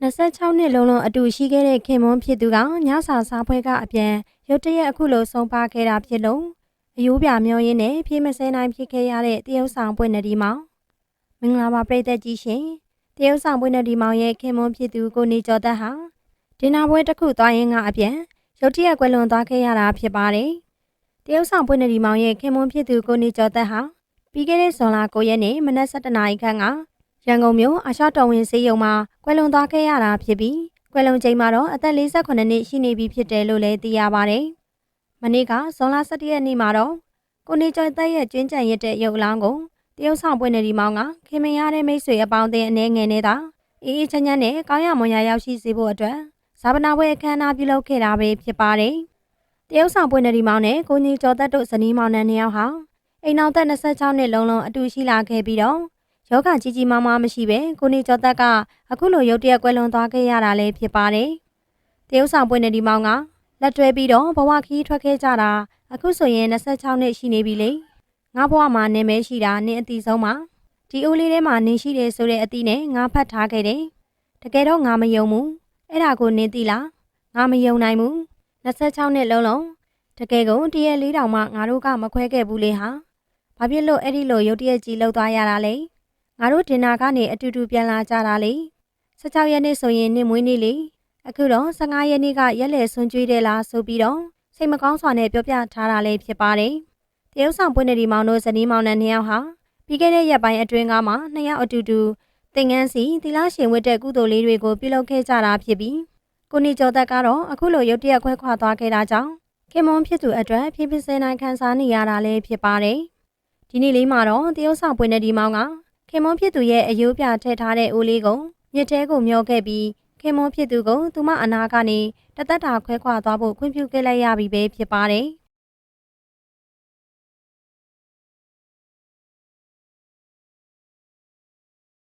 26နှစ်လုံးလုံးအတူရှိခဲ့တဲ့ခင်မွန်းဖြစ်သူကညစာစားပွဲကအပြန်ရုတ်တရက်အခုလိုဆုံးပါခဲ့တာဖြစ်လို့အယိုးပြမျောရင်းနဲ့ပြေးမစဲနိုင်ဖြစ်ခဲ့ရတဲ့တရုတ်ဆောင်ပွင့်နဒီမောင်မင်္ဂလာပါပရိသတ်ကြီးရှင်တရုတ်ဆောင်ပွင့်နဒီမောင်ရဲ့ခင်မွန်းဖြစ်သူကိုနေကျော်သက်ဟာဒင်နာပွဲတစ်ခုသွားရင်းကအပြန်ရုတ်တရက်ကွယ်လွန်သွားခဲ့ရတာဖြစ်ပါတယ်တရုတ်ဆောင်ပွင့်နဒီမောင်ရဲ့ခင်မွန်းဖြစ်သူကိုနေကျော်သက်ဟာပြီးခဲ့တဲ့ဇွန်လ9ရက်နေ့မနက်7:00နာရီခန့်ကရန်ကုန်မြို့အာရှတော်ဝင်စေးရုံမှာ ကွယ်လွန်သွားခဲ့ရတာဖြစ်ပြီးကွယ်လွန်ချိန်မှာတော့အသက်48နှစ်ရှိနေပြီဖြစ်တယ်လို့လည်းသိရပါတယ်။မနေ့ကဇွန်လ17ရက်နေ့မှာတော့ကိုနေကျော်သက်ရဲ့ကျွင်းကြံရတဲ့ရုပ်အလောင်းကိုတရုတ်ဆောင်ပွင့်နေဒီမောင်ကခင်မင်ရတဲ့မိတ်ဆွေအပေါင်းအသင်းအနေငယ်နဲ့သာအေးအေးချမ်းချမ်းနဲ့ကောင်းရမွန်ရရောက်ရှိစေဖို့အတွက်ဇာပနာပွဲအခမ်းအနားပြုလုပ်ခဲ့တာပဲဖြစ်ပါတယ်။တရုတ်ဆောင်ပွင့်နေဒီမောင်နဲ့ကိုနေကျော်သက်တို့ဇနီးမောင်နှံနှစ်ယောက်ဟာအိမ်အောင်သက်26နှစ်လုံးလုံးအတူရှိလာခဲ့ပြီးတော့ ယောဂကြီးကြီးမားမားမရှိပဲကိုနေကျော်သက်ကအခုလိုရုတ်တရက်ကွယ်လွန်သွားခဲ့ရတာလည်းဖြစ်ပါတယ်။တရုတ်ဆောင်ပွင့်နေဒီမောင်ကလက်တွဲပြီးတော့ဘဝခီးထွက်ခဲ့ကြတာအခုဆိုရင်26နှစ်ရှိနေပြီလေ။ငါဘဝမှာနေမဲရှိတာနင်းအတိဆုံးပါ။ဒီအိုးလေးထဲမှာနင်းရှိတယ်ဆိုတဲ့အတိနဲ့ငါဖတ်ထားခဲ့တယ်။တကယ်တော့ငါမယုံဘူး။အဲ့ဒါကိုနင်းသိလား။ငါမယုံနိုင်ဘူး။26နှစ်လုံးလုံးတကယ်ကိုတရက်လေးတောင်မှငါတို့ကမခွဲခဲ့ဘူးလေဟာ။ဘာဖြစ်လို့အဲ့ဒီလိုရုတ်တရက်ကြီးလောက်သွားရတာလဲ။ ငါတို့ဒင်နာကနေအတူတူပြန်လာကြတာလေ16ရက်နေ့ဆိုရင်နေ့မွေးနေ့လေအခုတော့15ရက်နေ့ကရက်လေဆွန်ကျွေးတယ်လားဆိုပြီးတော့စိတ်မကောင်းစွာနဲ့ပြောပြထားတာလည်းဖြစ်ပါတယ်တရုတ်ဆောင်ပွင့်နေဒီမောင်တို့ဇနီးမောင်နှံနှစ်ယောက်ဟာပြီးခဲ့တဲ့ရက်ပိုင်းအတွင်းကမှနှစ်ယောက်အတူတူသင်ငန်းစီသီလရှင်ဝတ်တဲ့ကုသိုလ်လေးတွေကိုပြုလုပ်ခဲ့ကြတာဖြစ်ပြီးကိုနီကျော်သက်ကတော့အခုလိုရုတ်တရက်ခွဲခွာသွားခဲ့တာကြောင့်ခင်မွန်ဖြစ်သူအတွက်ဖြည်းဖြည်းစဲနိုင်ခံစားနေရတာလည်းဖြစ်ပါတယ်ဒီနေ့လေးမှာတော့တရုတ်ဆောင်ပွင့်နေဒီမောင်က ခင်မွန်ဖြစ်သူရဲ့အယိုးပြထည့်ထားတဲ့အိုးလေးကိုမြစ်ထဲကိုမျောခဲ့ပြီးခင်မွန်ဖြစ်သူကိုသူမအနာကနေတသက်တာခွဲခွာသွားဖို့ခွင့်ပြုခဲ့လိုက်ရပြီပဲဖြစ်ပါတယ်